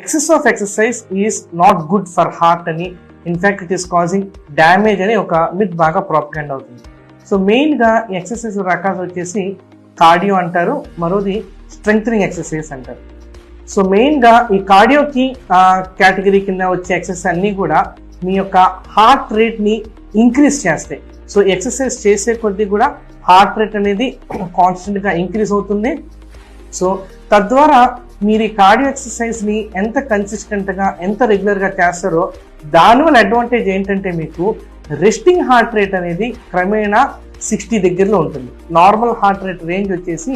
Excess of exercise is not good for heart అని. In fact it is causing damage అని ఒక myth బాగా ప్రాపగండ్ అవుతుంది. సో మెయిన్గా ఈ ఎక్సర్సైజ్ రకాలు వచ్చేసి కార్డియో అంటారు మరోది స్ట్రెంగ్త్నింగ్ ఎక్సర్సైజ్ అంటారు. సో మెయిన్గా ఈ కార్డియోకి కేటగిరీ కింద వచ్చే ఎక్సర్సైజ్ అన్నీ కూడా మీ యొక్క హార్ట్ రేట్ని ఇంక్రీజ్ చేస్తాయి. సో ఎక్సర్సైజ్ చేసే కొద్దీ కూడా హార్ట్ రేట్ అనేది కాన్స్టెంట్గా ఇంక్రీజ్ అవుతుంది. సో తద్వారా మీరు ఈ కార్డియో ఎక్సర్సైజ్ని ఎంత కన్సిస్టెంట్గా ఎంత రెగ్యులర్గా చేస్తారో దానివల్ల అడ్వాంటేజ్ ఏంటంటే మీకు రెస్టింగ్ హార్ట్ రేట్ అనేది క్రమేణా సిక్స్టీ దగ్గరలో ఉంటుంది. నార్మల్ హార్ట్ రేట్ రేంజ్ వచ్చేసి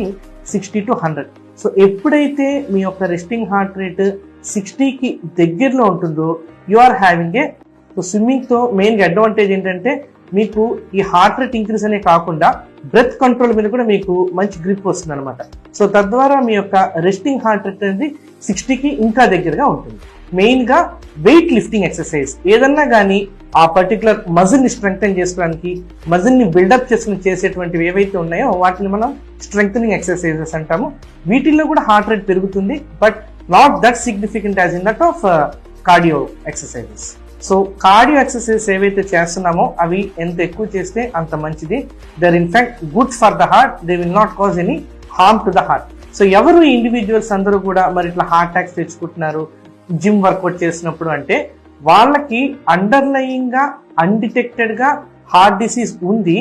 సిక్స్టీ టు హండ్రెడ్ సో ఎప్పుడైతే మీ యొక్క రెస్టింగ్ హార్ట్ రేట్ సిక్స్టీకి దగ్గరలో ఉంటుందో you are having a so స్విమ్మింగ్తో మెయిన్గా అడ్వాంటేజ్ ఏంటంటే మీకు ఈ హార్ట్ రేట్ ఇంక్రీస్ అనే కాకుండా బ్రెత్ కంట్రోల్ మీద కూడా మీకు మంచి గ్రిప్ వస్తుంది అనమాట సో తద్వారా మీ యొక్క రెస్టింగ్ హార్ట్ రేట్ అనేది సిక్స్టీకి ఇంకా దగ్గరగా ఉంటుంది. మెయిన్గా వెయిట్ లిఫ్టింగ్ ఎక్సర్సైజ్ ఏదన్నా కానీ ఆ పర్టికులర్ మజిల్ని స్ట్రెంగ్తన్ చేసుకోవడానికి మజిల్ని బిల్డప్ చేసుకుని చేసేటువంటివి ఏవైతే ఉన్నాయో వాటిని మనం స్ట్రెంగ్తనింగ్ ఎక్సర్సైజెస్ అంటాము. వీటిల్లో కూడా హార్ట్ రేట్ పెరుగుతుంది but not that significant as in that of cardio exercises so cardio exercise ఏవైతే చేస్తున్నామో అవి ఎంత ఎక్కువ చేస్తే అంత మంచిది. They're in fact good for the heart they will not cause any harm to the heart so ఎవరు ఇండివిజువల్స్ అందరూ కూడా మరి ఇట్లా హార్ట్ అటాక్స్ తెచ్చుకుంటున్నారు జిమ్ వర్కౌట్ చేసినప్పుడు అంటే వాళ్ళకి అండర్లయింగ్గా అన్డిటెక్టెడ్గా హార్ట్ డిసీజ్ ఉంది.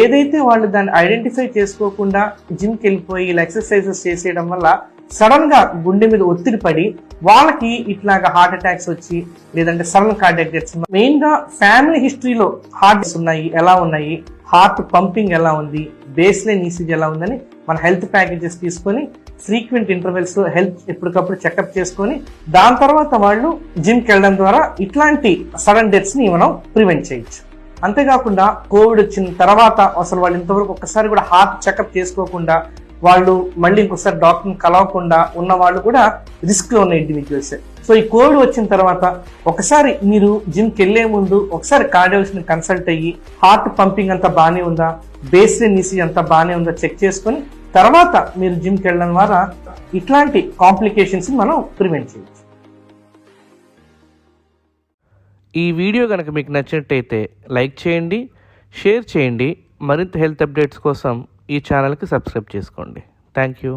ఏదైతే వాళ్ళు దాన్ని ఐడెంటిఫై చేసుకోకుండా జిమ్కి వెళ్ళిపోయి ఇలా ఎక్సర్సైజెస్ చేసేయడం వల్ల సడన్గా గుండె మీద ఒత్తిడి పడి వాళ్ళకి ఇట్లాగా హార్ట్ అటాక్స్ వచ్చి లేదంటే సడన్ కార్డియాక్ డెత్స్ మెయిన్గా ఫ్యామిలీ హిస్టరీలో హార్ట్స్ ఉన్నాయి ఎలా ఉన్నాయి హార్ట్ పంపింగ్ ఎలా ఉంది బేస్ లైన్ ఈసీజీ ఎలా ఉందని మన హెల్త్ ప్యాకేజెస్ తీసుకొని ఫ్రీక్వెంట్ ఇంటర్వెల్స్లో హెల్త్ ఎప్పటికప్పుడు చెకప్ చేసుకొని దాని తర్వాత వాళ్ళు జిమ్కి వెళ్ళడం ద్వారా ఇట్లాంటి సడన్ డెత్స్ని మనం ప్రివెంట్ చేయొచ్చు. అంతేకాకుండా కోవిడ్ వచ్చిన తర్వాత అసలు వాళ్ళు ఇంతవరకు ఒక్కసారి కూడా హార్ట్ చెకప్ చేసుకోకుండా వాళ్ళు మళ్ళీ ఇంకొకసారి డాక్టర్ని కలవకుండా ఉన్న వాళ్ళు కూడా రిస్క్లో ఉన్న ఇండివిజువల్స్ సో ఈ కోవిడ్ వచ్చిన తర్వాత ఒకసారి మీరు జిమ్కి వెళ్ళే ముందు ఒకసారి కార్డియోలజిస్ట్ కన్సల్ట్ అయ్యి హార్ట్ పంపింగ్ అంతా బాగానే ఉందా? బేస్ లైన్ అంతా బాగానే ఉందా? చెక్ చేసుకొని తర్వాత మీరు జిమ్కి వెళ్ళడం ద్వారా ఇట్లాంటి కాంప్లికేషన్స్ మనం ప్రివెంట్ చేయవచ్చు ఈ వీడియో కనుక మీకు నచ్చినట్టయితే లైక్ చేయండి షేర్ చేయండి. మరింత హెల్త్ అప్డేట్స్ కోసం ఈ ఛానల్కి సబ్స్క్రైబ్ చేసుకోండి. Thank you